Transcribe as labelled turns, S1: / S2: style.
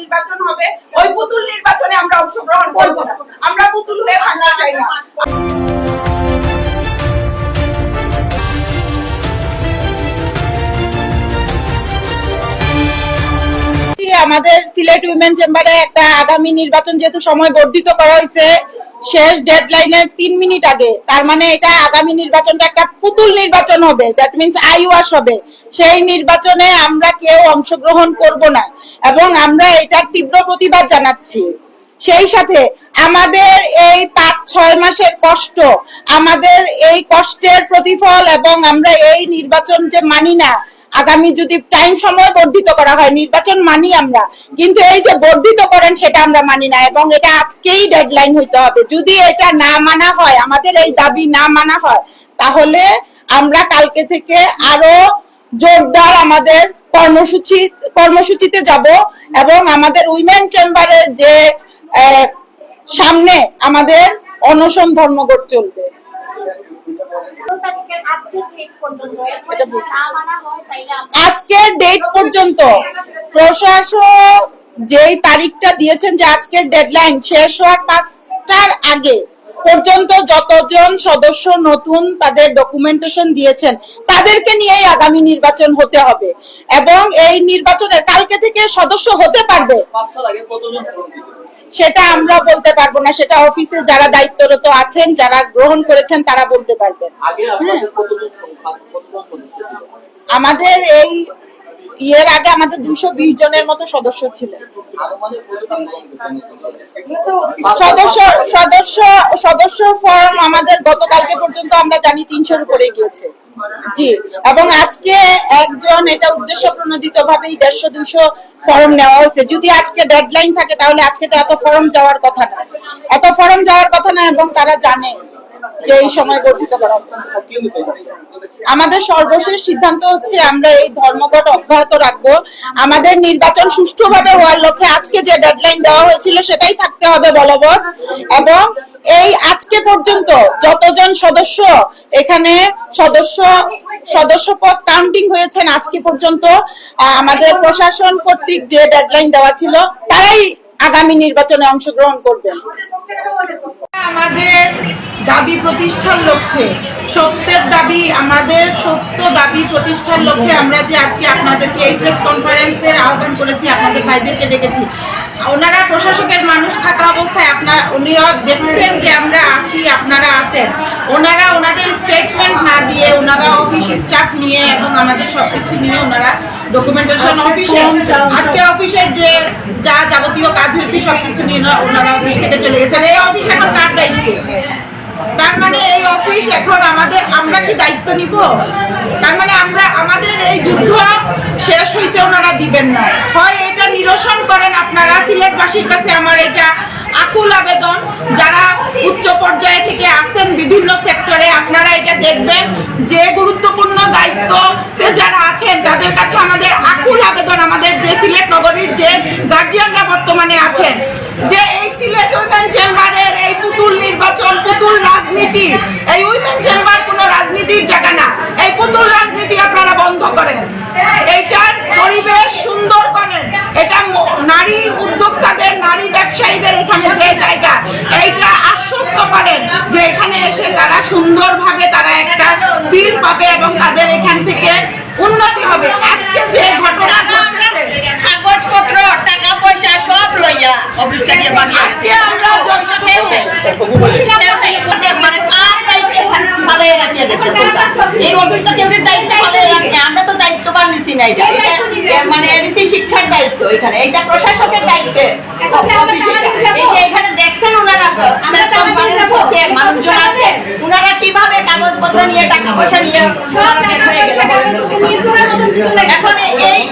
S1: নির্বাচন হবে, ওই পুতুল নির্বাচনে আমরা অংশগ্রহণ করব না। আমরা পুতুল হয়ে থাকতে চাই না।
S2: আমাদের সিলেট উইমেন চেম্বারে একটা আগামী নির্বাচন যেহেতু সময় বর্ধিত করা হয়েছে শেষ ডেডলাইনের তিন মিনিট আগে। তার মানে এটা আগামী নির্বাচনটা একটা পুতুল নির্বাচন হবে। দ্যাট মিনস আই ওয়াশ হবে। সেই নির্বাচনে আমরা কেউ অংশগ্রহণ করব না। এবং আমরা এটার তীব্র প্রতিবাদ জানাচ্ছি। সেই সাথে আমাদের এই পাঁচ, ছয় মাসের কষ্ট, আমাদের এই কষ্টের প্রতিফল এবং আমরা এই নির্বাচন যে মানি না আগামী যদি টাইম সময় বর্ধিত করা হয়, নির্বাচন মানি আমরা। কিন্তু এই যে বর্ধিত করেন, সেটা আমরা মানি না, এবং এটা আজকেই ডেডলাইন হইতে হবে। যদি এটা না মানা হয়, আমাদের এই দাবি না মানা হয়, তাহলে আমরা কালকে থেকে আরও জোরদার আমাদের কর্মসূচি, কর্মসূচিতে যাব, এবং আমাদের উইমেন চেম্বারের যে সামনে আমাদের অনশন ধর্মঘট চলবে।
S3: আজকের ডেট পর্যন্ত
S2: প্রশাসক যেই তারিখটা দিয়েছেন যে আজকের ডেডলাইন শেষ হওয়ার পাঁচটার আগে পর্যন্ত যতজন সদস্য নতুন তাদের ডকুমেন্টেশন দিয়েছেন তাদেরকে নিয়েই আগামী নির্বাচন হতে হবে। এবং এই নির্বাচনের কালকে থেকে সদস্য হতে পারবে? সেটা আমরা বলতে পারব না সেটা অফিসে যারা দায়িত্বরত আছেন যারা গ্রহণ করেছেন তারা বলতে পারবেন।
S4: ছিল?
S2: আমাদের এই ইয়ের আগে আমাদের দুশো বিশ জনের মতো সদস্য ছিলেন। সদস্য সদস্য সদস্য ফর্ম আমাদের গতকালকে পর্যন্ত আমরা জানি তিনশোর উপরে গিয়েছে। জি, এবং আজকে একজন এটা উদ্দেশ্য প্রণোদিত ভাবেই দেড়শো দুইশো ফর্ম নেওয়া হয়েছে। যদি আজকে ডেডলাইন থাকে, তাহলে আজকে তো এত ফর্ম যাওয়ার কথা না। এত ফর্ম যাওয়ার কথা না এবং তারা জানে। যে এই সময় গঠিত করা আমাদের সর্বশেষ সিদ্ধান্ত হচ্ছে, আমরা এই ধর্মঘট অব্যাহত রাখব। আমাদের নির্বাচন সুষ্ঠুভাবে হওয়ার লক্ষ্যে আজকে যে ডেডলাইন দেওয়া হয়েছিল, সেটাই থাকতে হবে বলবৎ। এবং এই আজকে পর্যন্ত যতজন সদস্য এখানে সদস্য সদস্য পদ কাউন্টিং হয়েছেন, আজকে পর্যন্ত আমাদের প্রশাসন কর্তৃক যে ডেডলাইন দেওয়া ছিল, তারাই আগামী নির্বাচনে অংশগ্রহণ করবেন। আমাদের দাবি প্রতিষ্ঠার লক্ষ্যে। সত্যের দাবি আমাদের সত্য দাবি প্রতিষ্ঠার লক্ষ্যে আমরা যে আজকে আপনাদেরকে এই প্রেস কনফারেন্সের আহ্বান করেছি আপনাদের ভাইদেরকে ডেকেছি। ওনারা প্রশাসকের মানুষ থাকা অবস্থায় আপনার উনিরা দেখছেন যে আমরা আসি আপনারা আছেন। ওনারা ওনাদের স্টেটমেন্ট না দিয়ে ওনারা অফিস স্টাফ নিয়ে এবং আমাদের সবকিছু নিয়ে ওনারা ডকুমেন্টেশন অফিসে আজকে অফিসের যে যা যাবতীয় কাজ হয়েছে সবকিছু নিয়ে ওনারা অফিস থেকে চলে গেছেন। এই অফিস এখন কার দায়িত্ব তার মানে এই অফিস এখন আমাদের, আমরা কি দায়িত্ব নিব? তার মানে আমরা, আমাদের এই যুদ্ধ শেষ হইতে ওনারা দিবেন না। হয় এটা নিরসন করেন আপনারা, সিলেটবাসীর কাছে আমার এটা আকুল আবেদন। যারা উচ্চ পর্যায়ে থেকে আসেন বিভিন্ন সেক্টরে, আপনারা এটা দেখবেন যে গুরুত্বপূর্ণ দায়িত্বতে যারা আছেন, তাদের কাছে আমাদের আকুল আবেদন আমাদের যে সিলেট নগরীর যে গার্জিয়ানরা বর্তমানে আছেন। যে এই সিলেট উইমেন চেম্বারের এই পুতুল নির্বাচন, পুতুল রাজনীতি, এই উইমেন চেম্বার কোনো রাজনীতির জায়গা না এই পুতুল রাজনীতি আপনারা বন্ধ করেন এইটার পরিবেশ সুন্দর করেন এটা ম- নারী উদ্যোক্তাদের নারী ব্যবসায়ীদের এখানে যে জায়গা এইটা আশ্বস্ত করেন যে এখানে এসে তারা সুন্দরভাবে তারা একটা ফিল পাবে এবং তাদের এখান থেকে উন্নতি হবে। আজকে যে ঘটনা ঘটতেছে
S5: কাগজপত্র টাকা পয়সা সব লইয়া অফিস থেকে
S2: আজকে আমরা
S5: মানে কার দায়িত্বে ফালাইয়া রাখিয়া গেছে এই অফিসটা কেউ দায়িত্ব ফালাইয়া রাখে আমরা তো দায়িত্ব পার নিছি না এটা। এটা মানে নিছি শিক্ষার দায়িত্ব এখানে। এটা প্রশাসকের দায়িত্বে। এখানে দেখছেন ওনারা মানুষজন আছে। কীভাবে কাগজপত্র নিয়ে টাকা পয়সা নিয়ে এখন এই